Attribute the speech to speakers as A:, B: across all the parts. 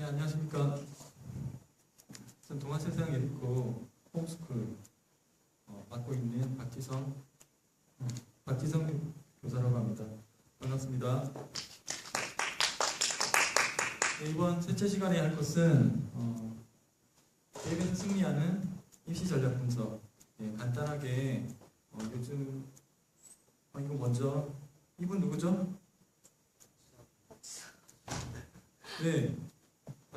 A: 네, 안녕하십니까. 저는 동아세상 예비고 홈스쿨 어, 맡고 있는 박지성, 어, 박지성 교사라고 합니다. 반갑습니다. 네, 이번 셋째 시간에 할 것은 어, 대회에서 승리하는 입시 전략 분석. 네, 간단하게 어, 요즘 어, 이거 먼저 이분 누구죠? 네,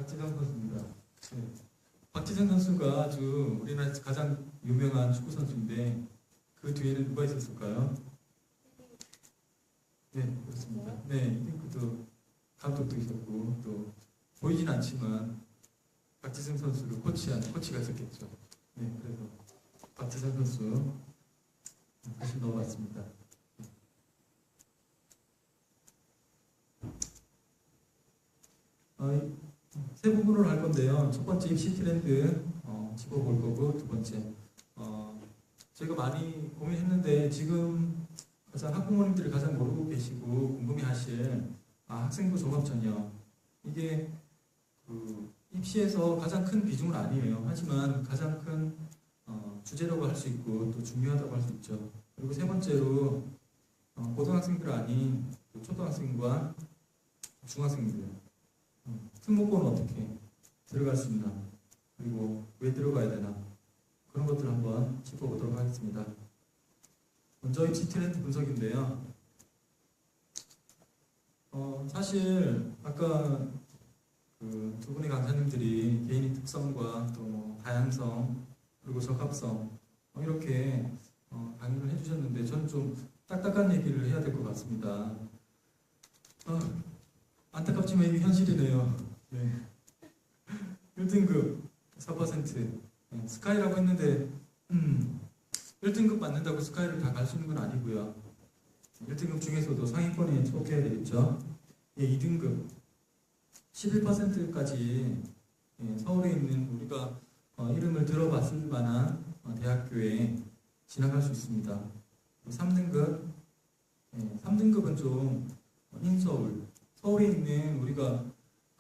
A: 박지성 선수입니다. 네. 박지성 선수가 아주 우리나라에서 가장 유명한 축구 선수인데 그 뒤에는 누가 있었을까요? 네, 그렇습니다. 네, 이등급도 감독도 있었고 또 보이진 않지만 박지성 선수를 코치한 코치가 있었겠죠. 네, 그래서 박지성 선수 다시 넘어왔습니다. 어, 이- 세 부분으로 할 건데요. 첫 번째 입시 트렌드 어, 짚어볼 거고 두 번째 어, 제가 많이 고민했는데 지금 가장 학부모님들이 가장 모르고 계시고 궁금해하실 아, 학생부 종합 전형 이게 그 입시에서 가장 큰 비중은 아니에요. 하지만 가장 큰 어, 주제라고 할 수 있고 또 중요하다고 할 수 있죠. 그리고 세 번째로 어, 고등학생들 아닌 그 초등학생과 중학생들 음, 특목고는 어떻게 있나 그리고 왜 들어가야 되나 그런 것들을 한번 짚어보도록 하겠습니다. 먼저 입시 트렌드 분석인데요. 어, 사실 아까 그 두 분의 강사님들이 개인의 특성과 또 뭐 다양성 그리고 적합성 어, 이렇게 어, 강의를 해주셨는데 저는 좀 딱딱한 얘기를 해야 될 것 같습니다. 어, 안타깝지만 이게 현실이네요. 네. 1등급 4% 네, 스카이라고 했는데 음, 1등급 받는다고 스카이를 다 갈 수 있는 건 아니고요. 1등급 중에서도 상위권에 속해야 되겠죠. 예, 2등급 11%까지 예, 서울에 있는 우리가 어, 이름을 들어봤을 만한 어, 대학교에 진학할 수 있습니다. 3등급, 예, 3등급은 좀 어, 인서울, 서울에 있는 우리가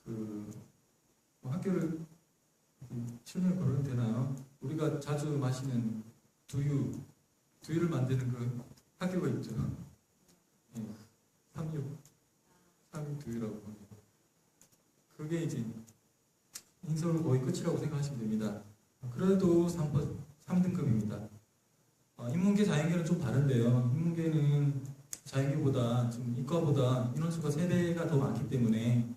A: 그뭐 학교를 실명 걸어도 되나요? 우리가 자주 마시는 두유, 두유를 만드는 그 학교가 있죠. 예, 삼육, 삼육 두유라고. 그게 이제 인서울 거의 끝이라고 생각하시면 됩니다. 그래도 3, 3등급입니다. 어, 인문계, 자연계는 좀 다른데요. 인문계는 자연계보다 좀 이과보다 인원수가 3배가 더 많기 때문에